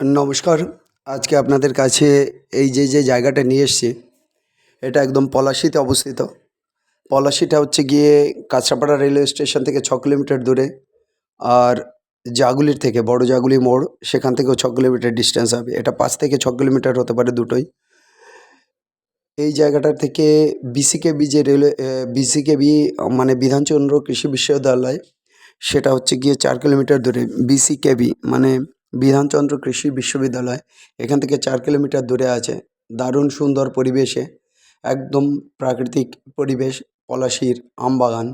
নমস্কার। আজকে আপনাদের কাছে এই যে যে জায়গাটা নিয়ে এসছি, এটা একদম পলাশিতে অবস্থিত। পলাশিটা হচ্ছে গিয়ে কাঁচরাপাড়া রেলওয়ে স্টেশন থেকে ছ কিলোমিটার দূরে আর জাগুলির থেকে, বড় জাগুলি মোড়, সেখান থেকেও ছ কিলোমিটার ডিস্টেন্স হবে। এটা পাঁচ থেকে ছ কিলোমিটার হতে পারে দুটোই। এই জায়গাটার থেকে বিসিকেবি যে রেলওয়ে বিসিকেবি মানে বিধানচন্দ্র কৃষি বিশ্ববিদ্যালয়, সেটা হচ্ছে গিয়ে চার কিলোমিটার দূরে। বিসিকেবি মানে বিধানচন্দ্র কৃষি বিশ্ববিদ্যালয়, এখান থেকে চার কিলোমিটার দূরে আছে। দারুণ সুন্দর পরিবেশে, একদম প্রাকৃতিক পরিবেশ, পলাশির আমবাগান।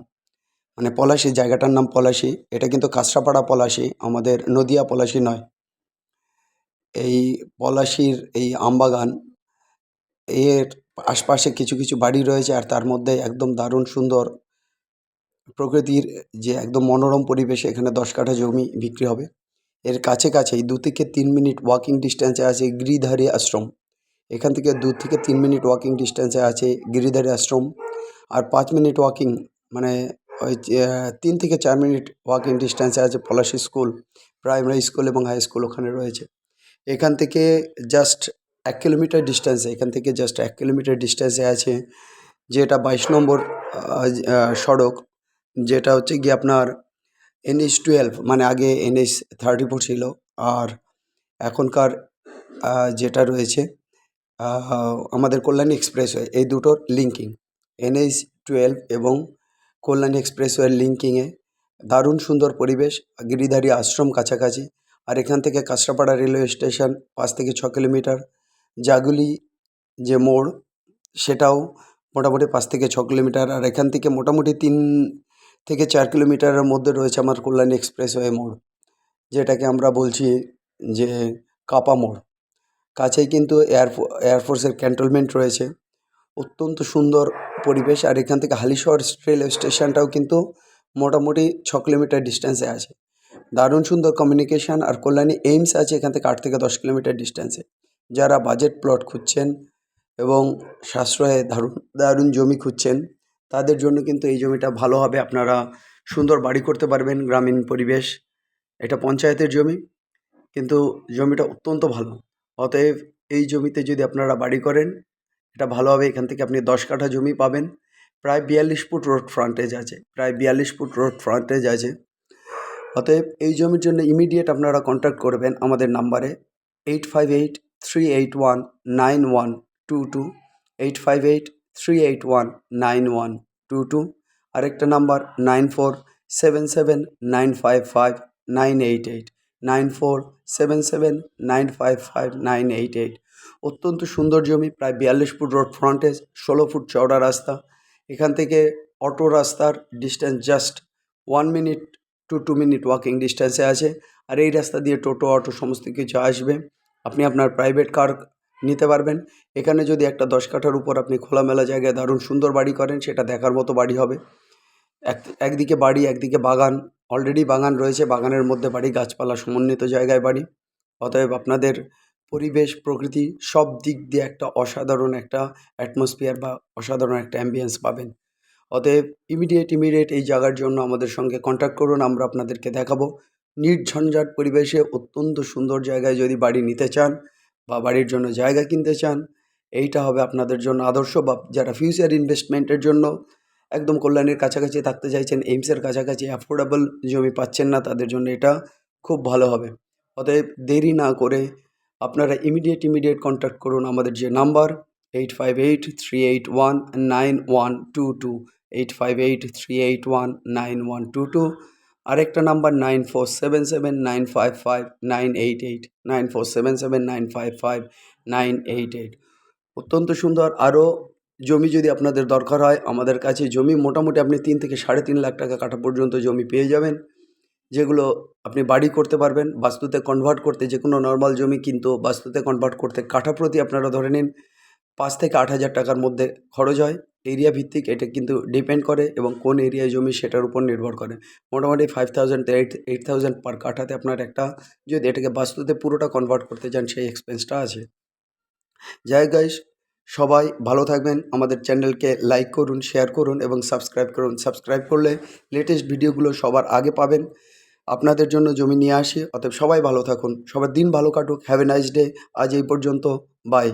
মানে পলাশি, জায়গাটার নাম পলাশি। এটা কিন্তু কাঁচরাপাড়া পলাশি, আমাদের নদিয়া পলাশি নয়। এই পলাশির এই আমবাগান, এর আশপাশে কিছু কিছু বাড়ি রয়েছে আর তার মধ্যে একদম দারুণ সুন্দর প্রকৃতির যে একদম মনোরম পরিবেশে এখানে দশ কাঠা জমি বিক্রি হবে। এর কাছে দু থেকে তিন মিনিট ওয়াকিং ডিস্টেন্সে আছে গিরিধারী আশ্রম। এখান থেকে দু থেকে তিন মিনিট ওয়াকিং ডিস্টেন্সে আছে গিরিধারী আশ্রম। আর পাঁচ মিনিট ওয়াকিং মানে ওই তিন থেকে চার মিনিট ওয়াকিং ডিস্টেন্সে আছে পলাশি স্কুল প্রাইমারি স্কুল এবং হাই স্কুল ওখানে রয়েছে। এখান থেকে জাস্ট এক কিলোমিটার ডিস্টেন্সে এখান থেকে জাস্ট এক কিলোমিটার ডিস্টেন্সে আছে যেটা বাইশ নম্বর সড়ক, যেটা হচ্ছে গিয়ে আপনার এনএইচ টুয়েলভ মানে আগে এনএইচ থার্টি ফোর ছিল। আর এখনকার যেটা রয়েছে আমাদের কল্যাণী এক্সপ্রেসওয়ে, এই দুটোর লিঙ্কিং এনএইচ টুয়েলভ এবং কল্যাণী এক্সপ্রেসওয়ের লিঙ্কিংয়ে দারুণ সুন্দর পরিবেশ, গিরিধারী আশ্রম কাছাকাছি। আর এখান থেকে কাঁচরাপাড়া রেলওয়ে স্টেশন পাঁচ থেকে ছ কিলোমিটার জাগুলি যে মোড়, সেটাও মোটামুটি পাঁচ থেকে ছ কিলোমিটার আর এখান থেকে মোটামুটি তিন থেকে চার কিলোমিটারের মধ্যে রয়েছে আমার কল্যাণী এক্সপ্রেসওয়ে মোড়, যেটাকে আমরা বলছি যে কাপা মোড়। কাছেই কিন্তু এয়ারফো এয়ারফোর্সের ক্যান্টনমেন্ট রয়েছে। অত্যন্ত সুন্দর পরিবেশ আর এখান থেকে হালিশহর রেল স্টেশনটাও কিন্তু মোটামুটি ছ কিলোমিটার ডিস্টেন্সে আছে। দারুণ সুন্দর কমিউনিকেশান আর কল্যাণী এইমস আছে এখান থেকে আট থেকে দশ কিলোমিটার ডিস্টেন্সে যারা বাজেট প্লট খুঁজছেন এবং সাশ্রয়ে দারুণ দারুণ জমি খুঁজছেন তাদের জন্য কিন্তু এই জমিটা ভালো হবে। আপনারা সুন্দর বাড়ি করতে পারবেন গ্রামীণ পরিবেশ। এটা পঞ্চায়েতের জমি, কিন্তু জমিটা অত্যন্ত ভালো। অতএব এই জমিতে যদি আপনারা বাড়ি করেন, এটা ভালো হবে। এখান থেকে আপনি দশ কাঠা জমি পাবেন। প্রায় বিয়াল্লিশ ফুট রোড ফ্রন্টেজ আছে। প্রায় বিয়াল্লিশ ফুট রোড ফ্রন্টেজ আছে। অতএব এই জমির জন্য ইমিডিয়েট আপনারা কন্ট্যাক্ট করবেন আমাদের নাম্বারে। Eight five eight three eight one nine one two two eight five eight three eight one nine one two two আরেকটা number nine four seven seven nine five five nine eight eight nine four seven seven nine five five nine eight eight অত্যন্ত সুন্দর জমি, প্রায় বিয়াল্লিশ foot road frontage ষোলো foot চওড়া রাস্তা। এখান থেকে অটো রাস্তার distance just one minute to two minute walking ডিস্টেন্সে আছে। আর এই রাস্তা দিয়ে টোটো অটো সমস্ত কিছু আসবে। আপনি আপনার প্রাইভেট কার নিতে পারবেন। এখানে যদি একটা দশ কাঠার উপর আপনি খোলামেলা জায়গায় দারুণ সুন্দর বাড়ি করেন, সেটা দেখার মতো বাড়ি হবে। এক, একদিকে বাড়ি, একদিকে বাগান। অলরেডি বাগান রয়েছে, বাগানের মধ্যে বাড়ি, গাছপালা সমন্বিত জায়গায় বাড়ি। অতএব আপনাদের পরিবেশ, প্রকৃতি সব দিক দিয়ে একটা অসাধারণ একটা অ্যাটমসফিয়ার বা অসাধারণ একটা অ্যাম্বিয়েন্স পাবেন। অতএব ইমিডিয়েট ইমিডিয়েট এই জায়গার জন্য আমাদের সঙ্গে কন্ট্যাক্ট করুন, আমরা আপনাদেরকে দেখাবো। নির্ঝঞ্ঝাট পরিবেশে অত্যন্ত সুন্দর জায়গায় যদি বাড়ি নিতে চান বা বাড়ির জন্য জায়গা কিনতে চান, এইটা হবে আপনাদের জন্য আদর্শ বা যারা ফিউচার ইনভেস্টমেন্টের জন্য একদম কল্যাণীর কাছাকাছি থাকতে চাইছেন এইমসের কাছাকাছি অ্যাফোর্ডেবল জমি পাচ্ছেন না, তাদের জন্য এটা খুব ভালো হবে। অতএব দেরি না করে আপনারা ইমিডিয়েট ইমিডিয়েট কন্ট্যাক্ট করুন আমাদের যে number eight five eight three eight one nine one two two eight five eight three eight one nine one two two আরেকটা number nine four seven seven nine five five nine eight eight nine four seven seven nine five five nine eight eight অত্যন্ত সুন্দর। আরও জমি যদি আপনাদের দরকার হয়, আমাদের কাছে জমি মোটামুটি আপনি তিন থেকে সাড়ে তিন লাখ টাকা কাঠা পর্যন্ত জমি পেয়ে যাবেন, যেগুলো আপনি বাড়ি করতে পারবেন, বাস্তুতে কনভার্ট করতে যে কোনো নর্মাল জমি কিন্তু বাস্তুতে কনভার্ট করতে কাঠা প্রতি আপনারা ধরে নিন পাঁচ থেকে আট হাজার টাকার মধ্যে খরচ হয়। এরিয়া ভিত্তিক এটা কিন্তু ডিপেন্ড করে এবং কোন এরিয়ায় জমি সেটার উপর নির্ভর করে। মোটামুটি five thousand eight eight thousand per কাঠাতে আপনার একটা যদি এটাকে বাস্তুতে পুরোটা কনভার্ট করতে চান সেই এক্সপেন্সটা আছে। যাই গাইস সবাই ভালো থাকবেন, আমাদের চ্যানেলকে লাইক করুন শেয়ার করুন এবং সাবস্ক্রাইব করুন। সাবস্ক্রাইব করলে লেটেস্ট ভিডিওগুলো সবার আগে পাবেন। আপনাদের জন্য জমি নিয়ে আসি, অতএব সবাই ভালো থাকুন, সবার দিন ভালো কাটুক হ্যাভ এ নাইস ডে আজ এই পর্যন্ত বাই